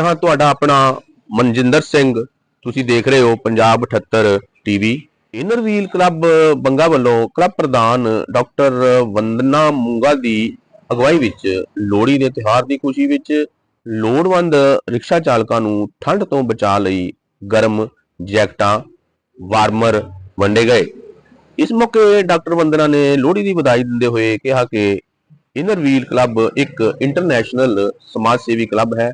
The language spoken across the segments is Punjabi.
ਹਾਂ, ਤੁਹਾਡਾ ਆਪਣਾ ਮਨਜਿੰਦਰ ਸਿੰਘ, ਤੁਸੀਂ ਦੇਖ ਰਹੇ ਹੋ Punjab 78 TV. Inner Wheel club Banga ਵੱਲੋਂ ਕਲੱਬ ਪ੍ਰਧਾਨ ਡਾਕਟਰ ਵੰਦਨਾ ਮੂੰਗਾ ਦੀ ਅਗਵਾਈ ਵਿੱਚ ਲੋਹੜੀ ਦੇ ਤਿਉਹਾਰ ਦੀ ਖੁਸ਼ੀ ਵਿੱਚ ਲੋੜਵੰਦ ਰਿਕਸ਼ਾ ਚਾਲਕਾਂ ਨੂੰ ਠੰਡ ਤੋਂ ਬਚਾ ਲਈ ਗਰਮ ਜੈਕਟਾਂ, ਵਾਰਮਰ ਵੰਡੇ ਗਏ। ਇਸ ਮੌਕੇ ਡਾਕਟਰ ਵੰਦਨਾ ਨੇ ਲੋਹੜੀ ਦੀ ਵਧਾਈ ਦਿੰਦੇ ਹੋਏ ਕਿਹਾ ਕਿ ਇਨਰਵੀਲ ਕਲੱਬ ਇੱਕ ਇੰਟਰਨੈਸ਼ਨਲ ਸਮਾਜ ਸੇਵੀ ਕਲੱਬ ਹੈ,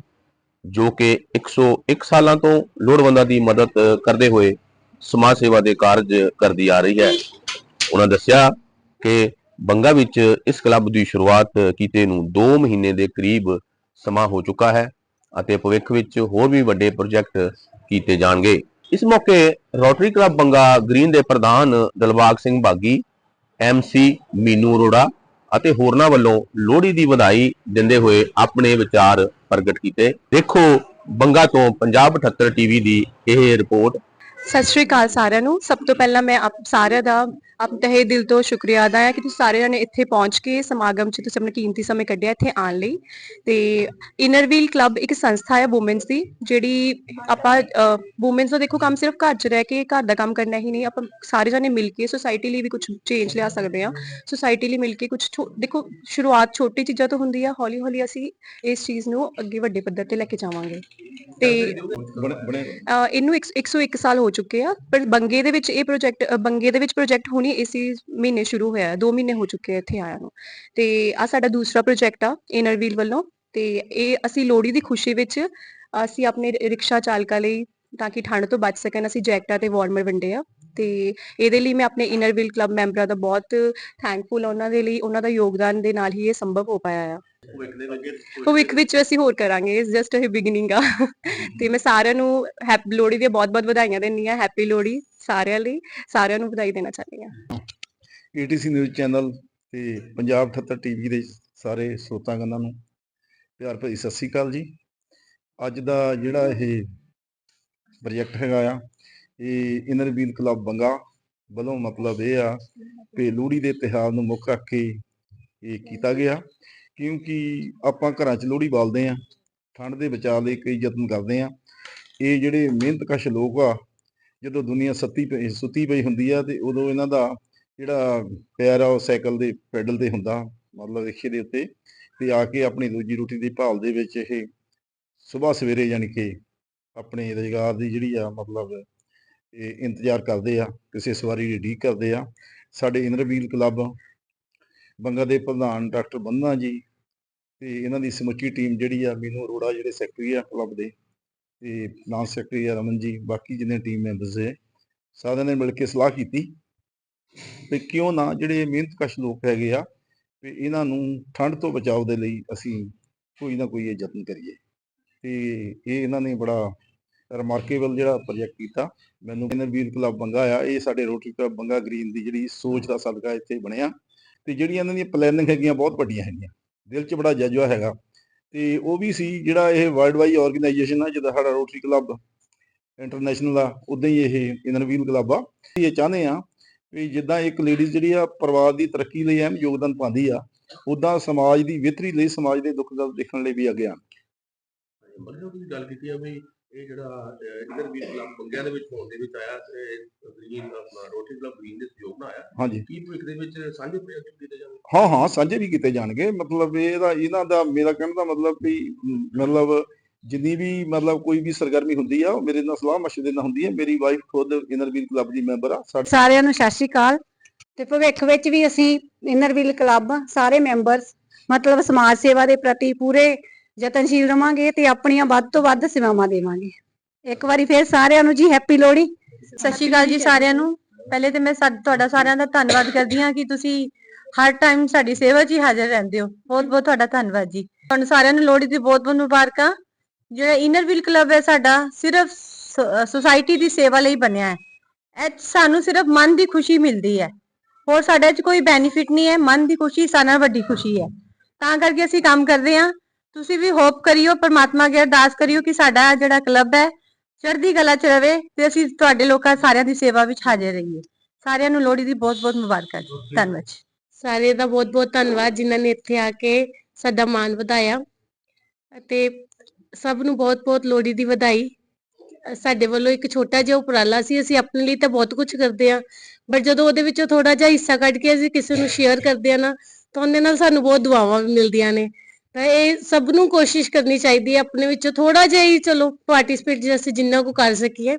ਜੋ ਕਿ 101 ਸਾਲਾਂ ਤੋਂ ਲੋੜਵੰਦਾਂ ਦੀ ਮਦਦ ਕਰਦੇ ਹੋਏ ਸਮਾਜ ਸੇਵਾ ਦੇ ਕਾਰਜ ਕਰਦੀ ਆ ਰਹੀ ਹੈ। ਉਹਨਾਂ ਦੱਸਿਆ ਕਿ ਬੰਗਾ ਵਿੱਚ ਇਸ ਕਲੱਬ ਦੀ ਸ਼ੁਰੂਆਤ ਕੀਤੇ ਨੂੰ 2 ਮਹੀਨੇ ਦੇ ਕਰੀਬ ਸਮਾਂ ਹੋ ਚੁੱਕਾ ਹੈ ਅਤੇ ਭਵਿੱਖ ਵਿੱਚ ਹੋਰ ਵੀ ਵੱਡੇ ਪ੍ਰੋਜੈਕਟ ਕੀਤੇ ਜਾਣਗੇ। ਇਸ ਮੌਕੇ ਰੋਟਰੀ ਕਲੱਬ ਬੰਗਾ ਗ੍ਰੀਨ ਦੇ ਪ੍ਰਧਾਨ ਦਲਬਾਗ ਸਿੰਘ ਬਾਗੀ ਐਮਸੀ ਮੀਨੂ ਅਰੋੜਾ ਅਤੇ ਹੋਰਨਾਂ ਵੱਲੋਂ ਲੋਹੜੀ ਦੀ ਵਧਾਈ ਦਿੰਦੇ ਹੋਏ ਆਪਣੇ ਵਿਚਾਰ ਪ੍ਰਗਟ ਕੀਤੇ। ਦੇਖੋ, ਬੰਗਾ ਤੋਂ ਪੰਜਾਬ 78 ਟੀਵੀ ਦੀ ਇਹ ਰਿਪੋਰਟ। ਸਤਿ ਸ਼੍ਰੀ ਅਕਾਲ ਸਾਰਿਆਂ ਨੂੰ। ਸਭ ਤੋਂ ਪਹਿਲਾਂ ਮੈਂ ਆਪ ਸਾਰਿਆਂ ਦਾ ਆਪ ਤਹਿ ਦਿਲ ਤੋਂ ਸ਼ੁਕਰੀਆ ਅਦਾ ਹੈ ਕਿ ਤੁਸੀਂ ਸਾਰੇ ਜਣੇ ਇੱਥੇ ਪਹੁੰਚ ਕੇ ਸਮਾਗਮ 'ਚ ਤੁਸੀਂ ਆਪਣਾ ਕੀਮਤੀ ਸਮੇਂ ਕੱਢਿਆ ਇੱਥੇ ਆਉਣ ਲਈ। ਤੇ ਇਨਰਵੀਲ ਕਲੱਬ ਇੱਕ ਸੰਸਥਾ ਹੈ ਔਮਨਸ ਦੀ ਜਿਹੜੀ ਆਪਾਂ ਔਮਨਸ ਦਾ ਦੇਖੋ ਕੰਮ ਸਿਰਫ ਘਰ 'ਚ ਰਹਿ ਕੇ ਘਰ ਦਾ ਕੰਮ ਕਰਨਾ ਹੀ ਨਹੀਂ ਆਪਾਂ ਸਾਰੇ ਜਣੇ ਮਿਲ ਕੇ ਸੋਸਾਇਟੀ ਲਈ ਵੀ ਕੁਝ ਚੇਂਜ ਲਿਆ ਸਕਦੇ ਹਾਂ। ਸੋਸਾਇਟੀ ਲਈ ਮਿਲ ਕੇ ਕੁਝ ਦੇਖੋ ਸ਼ੁਰੂਆਤ ਛੋਟੀ ਚੀਜ਼ਾਂ ਤੋਂ ਹੁੰਦੀ ਆ ਹੌਲੀ ਹੌਲੀ ਅਸੀਂ ਇਸ ਚੀਜ਼ ਨੂੰ ਅੱਗੇ ਵੱਡੇ ਪੱਧਰ ਤੇ ਲੈ ਕੇ ਜਾਵਾਂਗੇ। ਤੇ ਇਹਨੂੰ ਇੱਕ- 101 ਸਾਲ ਹੋ ਚੁੱਕੇ ਆ, ਪਰ ਬੰਗੇ ਦੇ ਵਿੱਚ ਇਹ ਪ੍ਰੋਜੈਕਟ ਬੰਗੇ ਦੇ ਵਿੱਚ ਪ੍ਰੋਜੈਕਟ ਹੁਣੀ ਇਸੇ ਮਹੀਨੇ ਸ਼ੁਰੂ ਹੋਇਆ 2 ਮਹੀਨੇ ਹੋ ਚੁੱਕੇ ਇੱਥੇ ਆਇਆ ਨੂੰ। ਤੇ ਆ ਸਾਡਾ ਦੂਸਰਾ ਪ੍ਰੋਜੈਕਟ ਆ ਇਨਰਵੀਲ ਵੱਲੋਂ, ਤੇ ਇਹ ਅਸੀਂ ਲੋਹੜੀ ਦੀ ਖੁਸ਼ੀ ਵਿੱਚ ਅਸੀਂ ਆਪਣੇ ਰਿਕਸ਼ਾ ਚਾਲਕਾਂ ਲਈ ਤਾਂ ਕਿ ਠੰਡ ਤੋਂ ਬਚ ਸਕਣ, ਅਸੀਂ ਜੈਕਟਾਂ ਤੇ ਵਾਰਮਰ ਵੰਡੇ ਆ। ਤੇ ਇਹਦੇ ਲਈ ਮੈਂ ਆਪਣੇ ਇਨਰਵੀਲ ਕਲੱਬ ਮੈਂਬਰਾਂ ਦਾ ਬਹੁਤ ਥੈਂਕਫੁਲ ਉਹਨਾਂ ਦੇ ਲਈ, ਉਹਨਾਂ ਦਾ ਯੋਗਦਾਨ ਦੇ ਨਾਲ ਹੀ ਇਹ ਸੰਭਵ ਹੋ ਪਾਇਆ ਆ। ਭਵਿੱਖ ਵਿੱਚ ਅਸੀਂ ਹੋਰ ਕਰਾਂਗੇ ਇਸ ਜਸਟ ਇਹ ਬਿਗਨਿੰਗ ਆ। ਤੇ ਮੈਂ ਸਾਰਿਆਂ ਨੂੰ ਹੈਪੀ ਲੋਹੜੀ ਦੀਆਂ ਬਹੁਤ-ਬਹੁਤ ਵਧਾਈਆਂ ਦਿੰਦੀ ਆ ਹੈਪੀ ਲੋਹੜੀ ਸਾਰਿਆਂ ਲਈ ਸਾਰਿਆਂ ਨੂੰ ਵਧਾਈ ਦੇਣਾ ਚਾਹੁੰਦੀ ਆ ਏਟੀਸੀ ਨਿਊਜ਼ ਚੈਨਲ ਤੇ ਪੰਜਾਬ 78 ਟੀਵੀ ਦੇ ਸਾਰੇ ਸਰੋਤਾਗਣਾਂ ਨੂੰ ਪਿਆਰ ਭਰੀ ਸਤਿ ਸ੍ਰੀ ਅਕਾਲ ਜੀ। ਅੱਜ ਦਾ ਜਿਹੜਾ ਇਹ ਪ੍ਰੋਜੈਕਟ ਹੈਗਾ ਆ ਇਹ ਇਨਰ ਵੀਲ ਕਲੱਬ ਬੰਗਾ ਵੱਲੋਂ ਮਤਲਬ ਇਹ ਆ ਕਿ ਲੋਹੜੀ ਦੇ ਤਿਉਹਾਰ ਨੂੰ ਮੁੱਖ ਰੱਖ ਕੇ ਇਹ ਕੀਤਾ ਗਿਆ। ਕਿਉਂਕਿ ਆਪਾਂ ਘਰਾਂ 'ਚ ਲੋਹੜੀ ਬਾਲਦੇ ਆ ਠੰਡ ਦੇ ਬਚਾਅ ਲਈ ਕਈ ਯਤਨ ਕਰਦੇ ਆ ਇਹ ਜਿਹੜੇ ਮਿਹਨਤਕਸ਼ ਲੋਕ ਆ, ਜਦੋਂ ਦੁਨੀਆ ਸੱਤੀ ਪਈ, ਸੁੱਤੀ ਪਈ ਹੁੰਦੀ ਆ ਤੇ ਉਦੋਂ ਇਹਨਾਂ ਦਾ ਜਿਹੜਾ ਪੈਰ ਆ ਉਹ ਸਾਈਕਲ ਦੇ ਪੈਡਲ ਤੇ ਹੁੰਦਾ, ਮਤਲਬ ਰਿਕਸ਼ੇ ਦੇ ਉੱਤੇ ਤੇ ਆ ਕੇ ਆਪਣੀ ਰੋਜੀ ਰੋਟੀ ਦੀ ਭਾਲ ਦੇ ਵਿੱਚ ਇਹ ਸਵੇਰ ਸਵੇਰੇ ਯਾਨੀ ਕਿ ਆਪਣੇ ਰੁਜ਼ਗਾਰ ਦੀ ਜਿਹੜੀ ਆ ਮਤਲਬ ਇਹ ਇੰਤਜ਼ਾਰ ਕਰਦੇ ਆ, ਕਿਸੇ ਸਵਾਰੀ ਦੀ ਉਡੀਕ ਕਰਦੇ ਆ। ਸਾਡੇ ਇਨਰਵੀਲ ਕਲੱਬ ਬੰਗਾ ਦੇ ਪ੍ਰਧਾਨ ਡਾਕਟਰ ਬੰਨਾ ਜੀ ਤੇ ਇਹਨਾਂ ਦੀ ਸਮੁੱਚੀ ਟੀਮ ਜਿਹੜੀ ਆ ਮੀਨੂ ਅਰੋੜਾ ਜਿਹੜੇ ਸੈਕਟਰੀ ਆ ਕਲੱਬ ਦੇ ਤੇ ਨਾਲ ਸੈਕਟਰੀ ਆ ਰਮਨ ਜੀ, ਬਾਕੀ ਜਿੰਨੇ ਟੀਮ ਮੈਂਬਰਸ ਹੈ ਸਾਰਿਆਂ ਨੇ ਮਿਲ ਕੇ ਸਲਾਹ ਕੀਤੀ ਵੀ ਕਿਉਂ ਨਾ ਜਿਹੜੇ ਮਿਹਨਤਕਸ਼ ਲੋਕ ਹੈਗੇ ਆ, ਵੀ ਇਹਨਾਂ ਨੂੰ ਠੰਡ ਤੋਂ ਬਚਾਓ ਦੇ ਲਈ ਅਸੀਂ ਕੋਈ ਨਾ ਕੋਈ ਇਹ ਯਤਨ ਕਰੀਏ। ਤੇ ਇਹ ਇਹਨਾਂ ਨੇ ਬੜਾ ਰਿਮਾਰਕੇਬਲ ਜਿਹੜਾ ਪ੍ਰੋਜੈਕਟ ਕੀਤਾ। ਮੈਨੂੰ ਇਹਨਾਂ ਵੀਰ ਕਲੱਬ ਬੰਗਾ ਆ, ਇਹ ਸਾਡੇ ਰੋਟਰੀ ਕਲੱਬ ਬੰਗਾ ਗ੍ਰੀਨ ਦੀ ਜਿਹੜੀ ਸੋਚ ਦਾ ਸਦਕਾ ਇੱਥੇ ਬਣਿਆ। ਤੇ ਜਿਹੜੀਆਂ ਇਹਨਾਂ ਦੀਆਂ ਪਲੈਨਿੰਗ ਹੈਗੀਆਂ ਬਹੁਤ ਵੱਡੀਆਂ ਹੈਗੀਆਂ। ਦਿਲ 'ਚ ਬੜਾ ਜਜ਼ਬਾ ਹੈਗਾ। ਤੇ ਉਹ ਵੀ ਸੀ ਜਿਹੜਾ ਇਹ ਵਰਲਡ ਵਾਈਡ ਆਰਗੇਨਾਈਜੇਸ਼ਨ ਆ ਜਿਹਦਾ ਸਾਡਾ ਰੋਟਰੀ ਕਲੱਬ ਇੰਟਰਨੈਸ਼ਨਲ ਆ ਉਦਾਂ ਹੀ ਇਹ ਇਨਰਵੀਲ ਕਲੱਬ ਆ। ਇਹ ਚਾਹੁੰਦੇ ਆ ਵੀ ਜਿੱਦਾਂ ਇੱਕ ਲੇਡੀਜ਼ ਜਿਹੜੀ ਆ ਪਰਿਵਾਰ ਦੀ ਤਰੱਕੀ ਲਈ ਅਹਿਮ ਯੋਗਦਾਨ ਪਾਉਂਦੀ ਆ ਉਦਾਂ ਸਮਾਜ ਦੀ ਬਿਹਤਰੀ ਲਈ ਸਮਾਜ ਦੇ ਦੁੱਖ ਦਰਦ ਦੇਖਣ ਲਈ ਵੀ ਅੱਗੇ ਆਉਣ। ਮਤਲਬ ਤੁਸੀਂ ਗੱਲ ਕੀਤੀ ਆ ਵੀ ਇਹ ਜਿਹੜਾ ਇਨਰਵੀਲ ਕਲੱਬ ਬੰਗਿਆਂ ਦੇ ਵਿੱਚ ਹੋਣ ਦੇ ਵਿੱਚ ਆਇਆ ਤੇ ਗ੍ਰੀਨ ਆਪਣਾ ਰੋਟਰੀ ਕਲੱਬ ਗ੍ਰੀਨ ਦੇ ਸਹਿਯੋਗ ਨਾਲ ਆਇਆ। ਹਾਂਜੀ। ਕੀ ਭਵਿੱਖ ਦੇ ਵਿੱਚ ਸਾਂਝੇ ਪ੍ਰੋਜੈਕਟ ਕੀਤੇ ਜਾਣਗੇ? ਹਾਂ ਹਾਂ, ਸਾਂਝੇ ਵੀ ਕੀਤੇ ਜਾਣਗੇ। ਮਤਲਬ ਇਹਦਾ, ਇਹਨਾਂ ਦਾ, ਮੇਰਾ ਕਹਿਣ ਦਾ ਮਤਲਬ ਵੀ ਮਤਲਬ ਜਿੰਨੀ ਵੀ, ਮਤਲਬ ਕੋਈ ਵੀ ਸਰਗਰਮੀ ਹੁੰਦੀ ਆ, ਉਹ ਮੇਰੇ ਨਾਲ ਸਲਾਹ ਮਸ਼ਵਰੇ ਨਾਲ ਹੁੰਦੀ ਹੈ ਮੇਰੀ ਵਾਈਫ ਖੁਦ ਇਨਰਵੀਲ ਕਲੱਬ ਦੀ ਮੈਂਬਰ ਆ ਸਾਰਿਆਂ ਨੂੰ ਸਤਿ ਸ਼੍ਰੀ ਅਕਾਲ। ਤੇ ਭਵਿੱਖ ਵਿੱਚ ਵੀ ਅਸੀਂ ਇਨਰਵੀਲ ਕਲੱਬ ਸਾਰੇ ਮੈਂਬਰਸ ਮਤਲਬ ਸਮਾਜ ਸੇਵਾ ਦੇ ਪ੍ਰਤੀ ਪੂਰੇ ਯਤਨਸ਼ੀਲ ਰਵਾਂਗੇ ਤੇ ਆਪਣੀਆਂ ਵੱਧ ਤੋਂ ਵੱਧ ਸੇਵਾਵਾਂ ਦੇਵਾਂਗੇ। ਇੱਕ ਵਾਰੀ ਫੇਰ ਸਾਰਿਆਂ ਨੂੰ ਜੀ ਹੈਪੀ ਲੋਹੜੀ। ਸਤਿ ਸ਼੍ਰੀ ਅਕਾਲ ਜੀ ਸਾਰਿਆਂ ਨੂੰ। ਪਹਿਲੇ ਤੇ ਮੈਂ ਤੁਹਾਡਾ ਸਾਰਿਆਂ ਦਾ ਧੰਨਵਾਦ ਕਰਦੀ ਹਾਂ ਕਿ ਤੁਸੀਂ ਹਰ ਟਾਈਮ ਸਾਡੀ ਸੇਵਾ 'ਚ ਹੀ ਹਾਜ਼ਰ ਰਹਿੰਦੇ ਹੋ। ਬਹੁਤ ਬਹੁਤ ਤੁਹਾਡਾ ਧੰਨਵਾਦ ਜੀ। ਤੁਹਾਨੂੰ ਸਾਰਿਆਂ ਨੂੰ ਲੋਹੜੀ ਦੀ ਬਹੁਤ ਬਹੁਤ ਮੁਬਾਰਕਾਂ। ਜਿਹੜਾ ਇਨਰ ਵੀਲ ਕਲੱਬ ਹੈ ਸਾਡਾ, ਸਿਰਫ ਸੁਸਾਇਟੀ ਦੀ ਸੇਵਾ ਲਈ ਬਣਿਆ ਹੈ। ਇਹ ਸਾਨੂੰ ਸਿਰਫ ਮਨ ਦੀ ਖੁਸ਼ੀ ਮਿਲਦੀ ਹੈ। ਹੋਰ ਸਾਡੇ 'ਚ ਕੋਈ ਬੈਨੀਫਿਟ ਨਹੀਂ ਹੈ। ਮਨ ਦੀ ਖੁਸ਼ੀ ਸਾਰਿਆਂ ਨਾਲੋਂ ਵੱਡੀ ਖੁਸ਼ੀ ਹੈ। ਤਾਂ ਕਰਕੇ ਅਸੀਂ ਕੰਮ ਕਰਦੇ ਹਾਂ। ਤੁਸੀਂ ਵੀ ਹੋਪ ਕਰਿਓ, ਪਰਮਾਤਮਾ ਅੱਗੇ ਅਰਦਾਸ ਕਰਿਓ ਕਿ ਸਾਡਾ ਜਿਹੜਾ ਕਲੱਬ ਹੈ, ਚੜ੍ਹਦੀ ਕਲਾ ਚ ਰਵੇ ਤੇ ਅਸੀਂ ਤੁਹਾਡੇ ਲੋਕਾਂ ਸਾਰਿਆਂ ਦੀ ਸੇਵਾ ਵਿੱਚ ਹਾਜ਼ਰ ਰਹੀਏ। ਸਾਰਿਆਂ ਨੂੰ ਲੋਹੜੀ ਦੀ ਬਹੁਤ-ਬਹੁਤ ਮੁਬਾਰਕਾਂ ਜੀ। ਧੰਨਵਾਦ ਜੀ। ਸਾਰੇ ਦਾ ਬਹੁਤ ਬਹੁਤ ਧੰਨਵਾਦ ਜਿਨ੍ਹਾਂ ਨੇ ਇੱਥੇ ਆ ਕੇ ਸਾਡਾ ਮਾਣ ਵਧਾਇਆ। ਅਤੇ ਸਭ ਨੂੰ ਬਹੁਤ ਬਹੁਤ ਲੋਹੜੀ ਦੀ ਵਧਾਈ। ਸਾਡੇ ਵੱਲੋਂ ਇੱਕ ਛੋਟਾ ਜਿਹਾ ਉਪਰਾਲਾ ਸੀ, ਅਸੀਂ ਆਪਣੇ ਲਈ ਤਾਂ ਬਹੁਤ ਕੁਝ ਕਰਦੇ ਆ ਬਟ ਜਦੋਂ ਉਹਦੇ ਵਿੱਚੋਂ ਥੋੜਾ ਜਿਹਾ ਹਿੱਸਾ ਕੱਢ ਕੇ ਅਸੀਂ ਕਿਸੇ ਨੂੰ ਸ਼ੇਅਰ ਕਰਦੇ ਆ ਨਾ, ਤਾਂ ਉਹਦੇ ਨਾਲ ਸਾਨੂੰ ਬਹੁਤ ਦੁਆਵਾਂ ਵੀ ਮਿਲਦੀਆਂ ਨੇ। ਤਾਂ ਇਹ ਸਭ ਨੂੰ ਕੋਸ਼ਿਸ਼ ਕਰਨੀ ਚਾਹੀਦੀ ਹੈ, ਆਪਣੇ ਵਿੱਚੋਂ ਥੋੜਾ ਜਿਹਾ ਹੀ ਚਲੋ ਪਾਰਟਿਸਿਪੇਟ ਜੇ ਅਸੀਂ ਜਿੰਨਾ ਕੁ ਕਰ ਸਕੀਏ।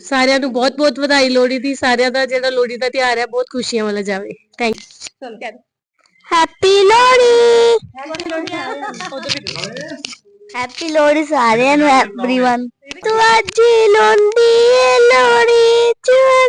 ਸਾਰਿਆਂ ਨੂੰ ਬਹੁਤ ਬਹੁਤ ਵਧਾਈ ਲੋਹੜੀ ਦੀ, ਸਾਰਿਆਂ ਦਾ ਜਿਹੜਾ ਲੋਹੜੀ ਦਾ ਤਿਉਹਾਰ ਹੈ, ਬਹੁਤ ਖੁਸ਼ੀਆਂ ਵਾਲਾ ਜਾਵੇ। Thank Happy Lodi. Happy Lodi, Sari and everyone. Tuaji Lodi, Lodi, Tuaji.